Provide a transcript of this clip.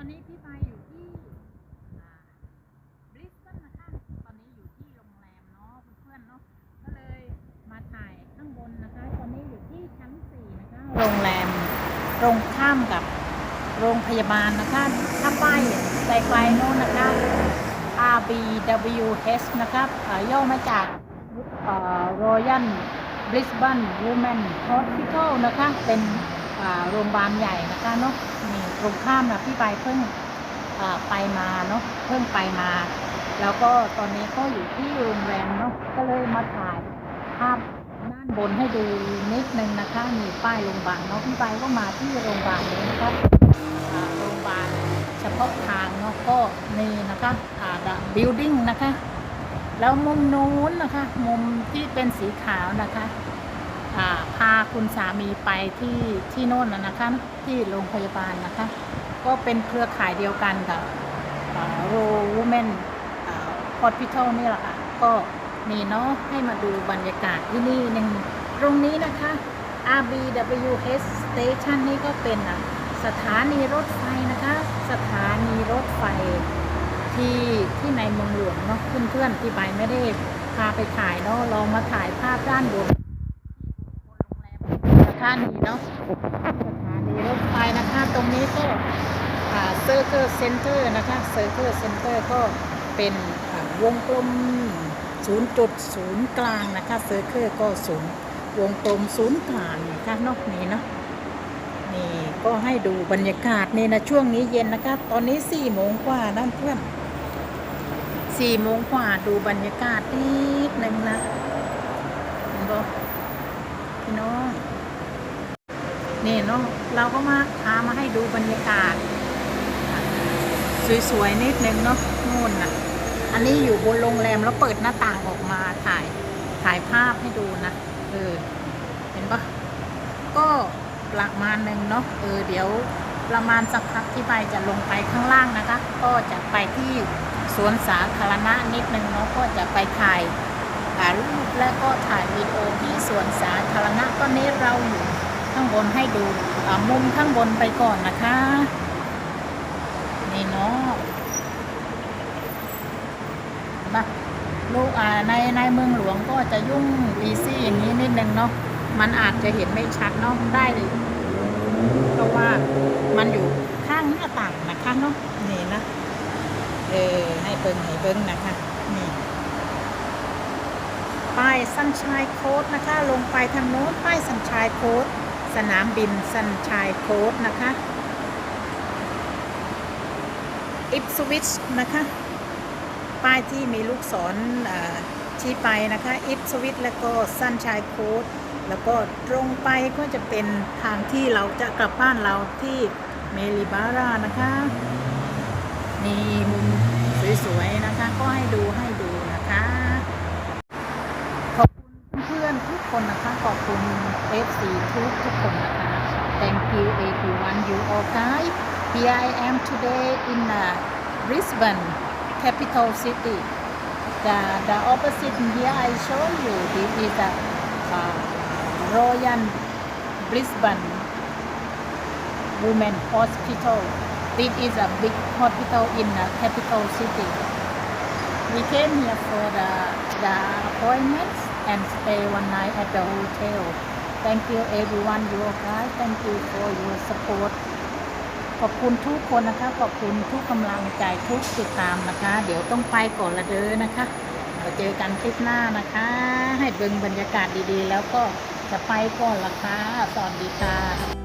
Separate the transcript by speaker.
Speaker 1: วันนี้พี่ไปอยู่ที่บริสเบนนะคะ ตอนนี้อยู่ที่โรงแรมเนาะเพื่อนเนาะ ก็เลยมาถ่ายข้างบนนะคะ ตอนนี้อยู่ที่ชั้นสี่นะคะ โรงแรมตรงข้ามกับโรงพยาบาลนะคะ ถ้าไป้ายไกลๆโน่นนะคะ RBWH นะครับย่อมาจาก Royal Brisbane Women Hospital นะคะ เป็น โรงพยาบาลใหญ่นะคะเนาะนี่ตรงข้ามนะพี่ไปเพิ่งไปมาเนาะเพิ่งไปมา แล้วก็ตอนนี้ก็อยู่ที่โรงแรมเนาะก็เลยมาถ่ายภาพด้านบนให้ดูนิดนึงนะคะ มีป้ายโรงพยาบาลเนาะพี่ไปก็มาที่โรงพยาบาลนี้นะครับโรงพยาบาลเฉพาะทางเนาะก็นี่นะคะอ่า the building นะคะ แล้วมุมนู้นนะคะ มุมที่เป็นสีขาวนะคะ พาคุณสามีไปที่ที่โน่นนะคะที่โรงพยาบาลนะคะ ก็เป็นเครือข่ายเดียวกันกับโรวูแมนฮอสพิทอลนี่แหละค่ะ ก็นี่เนาะให้มาดูบรรยากาศที่นี่หนึ่งตรงนี้นะคะ RBWH Station นี่ก็เป็นสถานีรถไฟนะคะ สถานีรถไฟที่ที่ในเมืองหลวงเนาะเพื่อนๆที่ไปไม่ได้พาไปถ่ายเนาะลองมาถ่ายภาพด้านบนบนโรงแรมสถา นีเนาะสถานีรถไฟนะคะ ตรงนี้ก็เซอร์เคิลเซ็นเตอร์นะคะเซอร์เคิลเซ็นเตอร์ก็เป็นวงกลมศูนย์จุดศูนย์กลางนะคะเซอร์เคิลก็ศูนย์วงกลมศูนย์กลางนะคะนาะนี่เนาะนี่ก็ให้ดูบรรยากาศนี่นะช่วงนี้เย็นนะคะ ตอนนี้สี่โมงกว่านั่นเพื่อนสี่โมงกว่าดูบรรยากาศนิดนึงนะเห็นบอกพี่น้อง นี่เนาะเราก็มาพามาให้ดูบรรยากาศ สวยๆนิดนึงเนาะนู่นนะอันนี้อยู่บนโรงแรมแล้วเปิดหน้าต่างออกมาถ่ายถ่ายภาพให้ดูนะเออเห็นปะก็ประมาณหนึ่งเนาะเออเดี๋ยวประมาณสักพักที่ไปจะลงไปข้างล่างนะคะ ก็จะไปที่สวนสาธารณะนิดนึงเนาะก็จะไปถ่ายถ่ายรูปและก็ถ่ายวิดีโอที่สวนสาธารณะตอนนี้เราอยู่ ข้างบนให้ดูมุมข้างบนไปก่อนนะคะ นี่เนาะมาลูกอ่าในในเมืองหลวงก็จะยุ่งอีซี่อย่างนี้นิดนึงเนาะมันอาจจะเห็นไม่ชัดเนาะได้เลยเพราะว่ามันอยู่ข้างหน้าต่างนะคะเนาะนี่นะเออให้เบิ้งให้เบิ้งนะคะนี่ป้ายสัญชัยโค้ดนะคะ ลงไปทางโน้นป้ายสัญชัยโค้ด สนามบินสัญชัยโค้ดนะคะอิปสวิชนะคะ ป้ายที่มีลูกศรชี้ไปนะคะอิปสวิตแล้วก็สันชายโค้ดแล้วก็ตรงไปก็จะเป็นทางที่เราจะกลับบ้านเราที่เมลิบารานะคะนี่มุมสวยๆนะคะ ก็ให้ดูให้ดูนะคะ FC ทุกทุกคนนะคะ Thank you everyone you all guys Here I am today in uh, Brisbane capital city the the opposite here I show you this is a uh, Royal Brisbane Women Hospital this is a big hospital in the capital city we came here for the the appointments and stay one night at the hotel Thank you everyone you guys thank you for your support ขอบคุณทุกคนนะคะ ขอบคุณทุกกำลังใจทุกติดตามนะคะ เดี๋ยวต้องไปก่อนละเด้อนะคะเราเจอกันคลิปหน้านะคะ ให้เบิ่งบรรยากาศดีๆ แล้วก็จะไปก่อนละค่ะสวัสดีค่ะ